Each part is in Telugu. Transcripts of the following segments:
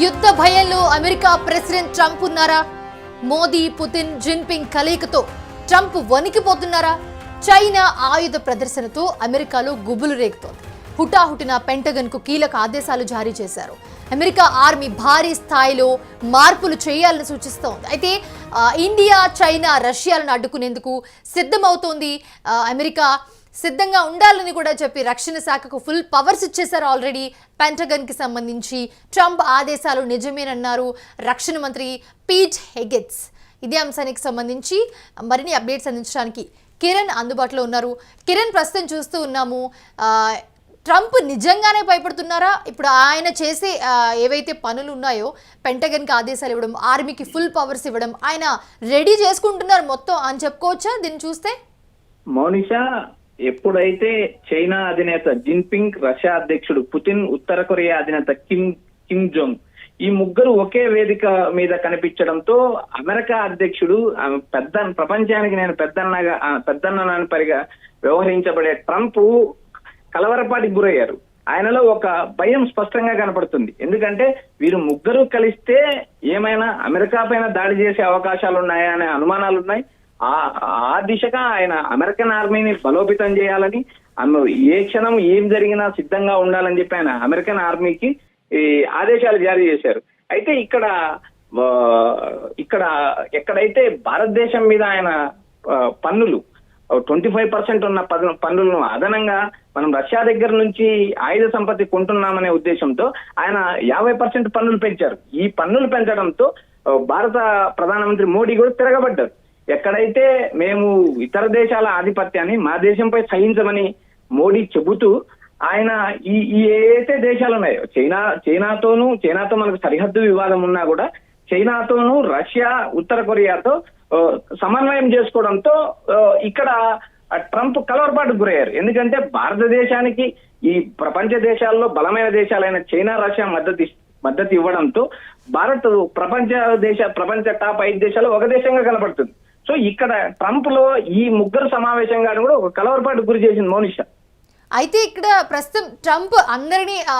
యుద్ధ భయంలో అమెరికా ప్రెసిడెంట్ ట్రంప్ ఉన్నారా? మోదీ పుతిన్ జిన్పింగ్ కలయికతో ట్రంప్ వణికిపోతున్నారా? చైనా ఆయుధ ప్రదర్శనతో అమెరికాలో గుబులు రేగుతోంది. హుటాహుటిన పెంటగన్కు కీలక ఆదేశాలు జారీ చేశారు. అమెరికా ఆర్మీ భారీ స్థాయిలో మార్పులు చేయాలని సూచిస్తోంది. అయితే ఇండియా చైనా రష్యాలను అడ్డుకునేందుకు సిద్ధమవుతోంది అమెరికా సిద్ధంగా ఉండాలని కూడా చెప్పి రక్షణ శాఖకు ఫుల్ పవర్స్ ఇచ్చేశారు ఆల్రెడీ పెంటగన్కి సంబంధించి ట్రంప్ ఆదేశాలు నిజమేనన్నారు రక్షణ మంత్రి పీట్ హెగెట్స్ ఇదే అంశానికి సంబంధించి మరిన్ని అప్డేట్స్ అందించడానికి కిరణ్ అందుబాటులో ఉన్నారు. కిరణ్ ప్రస్తుతం చూస్తూ ఉన్నాము. ట్రంప్ నిజంగానే భయపడుతున్నారా? ఇప్పుడు ఆయన చేసే ఏవైతే పనులు ఉన్నాయో పెంటగన్కి ఆదేశాలు ఇవ్వడం ఆర్మీకి ఫుల్ పవర్స్ ఇవ్వడం ఆయన రెడీ చేసుకుంటున్నారు మొత్తం అని చెప్పుకోవచ్చా? దీన్ని చూస్తే? మౌనిషా ఎప్పుడైతే చైనా అధినేత జిన్పింగ్ రష్యా అధ్యక్షుడు పుతిన్ ఉత్తర కొరియా అధినేత కిమ్ కిమ్ జోంగ్ ఈ ముగ్గురు ఒకే వేదిక మీద కనిపించడంతో అమెరికా అధ్యక్షుడు పెద్ద ప్రపంచానికి నేను పెద్దన్నగా పెద్దన్న పరిగా వ్యవహరించబడే ట్రంప్ కలవరపాటికి గురయ్యారు. ఆయనలో ఒక భయం స్పష్టంగా కనపడుతుంది. ఎందుకంటే వీరు ముగ్గురు కలిస్తే ఏమైనా అమెరికా పైన దాడి చేసే అవకాశాలు ఉన్నాయా అనే అనుమానాలు ఉన్నాయి ఆ ఆ దిశగా ఆయన అమెరికన్ ఆర్మీని బలోపేతం చేయాలని ఏ క్షణం ఏం జరిగినా సిద్ధంగా ఉండాలని చెప్పి ఆయన అమెరికన్ ఆర్మీకి ఈ ఆదేశాలు జారీ చేశారు. అయితే ఇక్కడ ఇక్కడ ఎక్కడైతే భారతదేశం మీద ఆయన పన్నులు ట్వంటీ ఫైవ్ పర్సెంట్ ఉన్న పన్నులను అదనంగా మనం రష్యా దగ్గర నుంచి ఆయుధ సంపత్తి కొంటున్నామనే ఉద్దేశంతో ఆయన యాభై పర్సెంట్ పన్నులు పెంచారు. ఈ పన్నులు పెంచడంతో భారత ప్రధానమంత్రి మోడీ కూడా తిరగబడ్డారు. ఎక్కడైతే మేము ఇతర దేశాల ఆధిపత్యాన్ని మా దేశంపై సహించమని మోడీ చెబుతూ ఆయన ఈ ఈ ఏదైతే దేశాలు ఉన్నాయో చైనా చైనాతోనూ చైనాతో మనకు సరిహద్దు వివాదం ఉన్నా కూడా చైనాతోనూ రష్యా ఉత్తర కొరియాతో సమన్వయం చేసుకోవడంతో ఇక్కడ ట్రంప్ కలవరపాటు గురయ్యారు. ఎందుకంటే భారతదేశానికి ఈ ప్రపంచ దేశాల్లో బలమైన దేశాలైన చైనా రష్యా మద్దతు మద్దతు ఇవ్వడంతో భారత్ ప్రపంచ దేశ ప్రపంచ టాప్ ఐదు దేశాలు ఒక దేశంగా కనపడుతుంది. సో ఇక్కడ ట్రంప్లో ఈ ముగ్గురు సమావేశంగా కూడా ఒక కలవరపాటు గురి చేసింది మోనిషా. అయితే ఇక్కడ ప్రస్తుతం ట్రంప్ అందరినీ ఆ,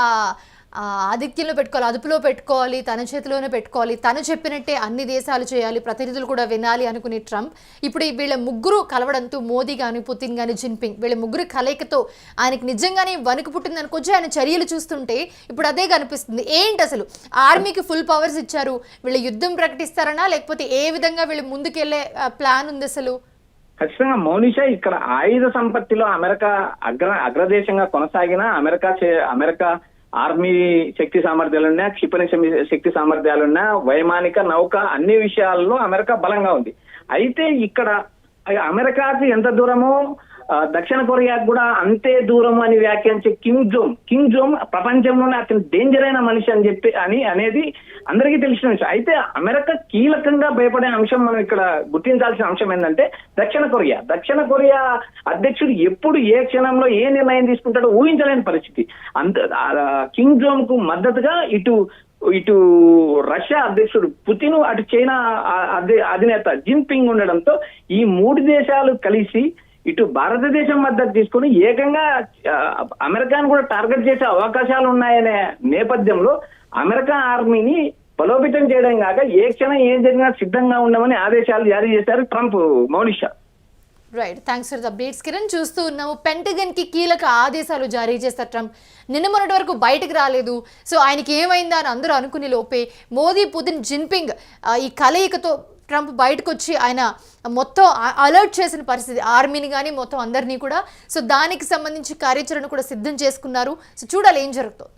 ఆధిక్యంలో పెట్టుకోవాలి అదుపులో పెట్టుకోవాలి తన చేతిలోనే పెట్టుకోవాలి. తను చెప్పినట్టే అన్ని దేశాలు చేయాలి ప్రతినిధులు కూడా వినాలి అనుకునే ట్రంప్. ఇప్పుడు ఈ వీళ్ళ ముగ్గురు కలవడంతో మోదీ కానీ పుతిన్ కానీ జిన్పింగ్ వీళ్ళ ముగ్గురు కలయికతో ఆయనకి నిజంగానే వణుకు పుట్టింది అనుకోవచ్చు. ఆయన చర్యలు చూస్తుంటే ఇప్పుడు అదే కనిపిస్తుంది. ఏంటి అసలు? ఆర్మీకి ఫుల్ పవర్స్ ఇచ్చారు. వీళ్ళు యుద్ధం ప్రకటిస్తారనా? లేకపోతే ఏ విధంగా వీళ్ళు ముందుకెళ్ళే ప్లాన్ ఉంది అసలు? ఖచ్చితంగా మౌనిష ఇక్కడ ఆయుధ సంపత్తిలో అమెరికా అగ్ర అగ్రదేశంగా కొనసాగిన అమెరికా అమెరికా ఆర్మీ శక్తి సామర్థ్యాలున్నా క్షిపణి శమి- శక్తి సామర్థ్యాలున్నా వైమానిక నౌక అన్ని విషయాల్లో అమెరికా బలంగా ఉంది. అయితే ఇక్కడ అమెరికాకి ఎంత దూరమో దక్షిణ కొరియాకు కూడా అంతే దూరం అని వ్యాఖ్యానించే కిమ్ జోమ్. కిమ్ జోమ్ ప్రపంచంలోనే అతను డేంజర్ అయిన మనిషి అని చెప్పి అని అనేది అందరికీ తెలిసిన విషయం. అయితే అమెరికా కీలకంగా భయపడే అంశం మనం ఇక్కడ గుర్తించాల్సిన అంశం ఏంటంటే దక్షిణ కొరియా. దక్షిణ కొరియా అధ్యక్షుడు ఎప్పుడు ఏ క్షణంలో ఏ నిర్ణయం తీసుకుంటాడో ఊహించలేని పరిస్థితి. అంత కిమ్ జోమ్కు మద్దతుగా ఇటు ఇటు రష్యా అధ్యక్షుడు పుతిన్ అటు చైనా అధి- అధినేత జిన్పింగ్ ఉండడంతో ఈ మూడు దేశాలు కలిసి ఇటు భారతదేశం మద్దతు తీసుకుని ఏకంగా అమెరికాను కూడా టార్గెట్ చేసే అవకాశాలు ఉన్నాయనే నేపథ్యంలో అమెరికా ఆర్మీని బలోపేతం చేయడం కాక ఏ క్షణం ఏం జరిగినా సిద్ధంగా ఉండమని ఆదేశాలు జారీ చేశారు Trump Mounisha. Right thanks for the updates Kiran చూస్తూ ఉన్నాము. పెంటగన్కి కీలక ఆదేశాలు జారీ చేస్తారు ట్రంప్. నిన్న మొన్నటి వరకు బయటకు రాలేదు. సో ఆయనకి ఏమైందా అని అందరూ అనుకునే లోపే మోదీ పుతిన్ జిన్పింగ్ ఈ కలయికతో ట్రంప్ బయటకు వచ్చి ఆయన మొత్తం అలర్ట్ చేసిన పరిస్థితి ఆర్మీని కానీ మొత్తం అందరినీ కూడా. సో దానికి సంబంధించి కార్యాచరణ కూడా సిద్ధం చేసుకున్నారు. సో చూడాలి ఏం జరుగుతుంది.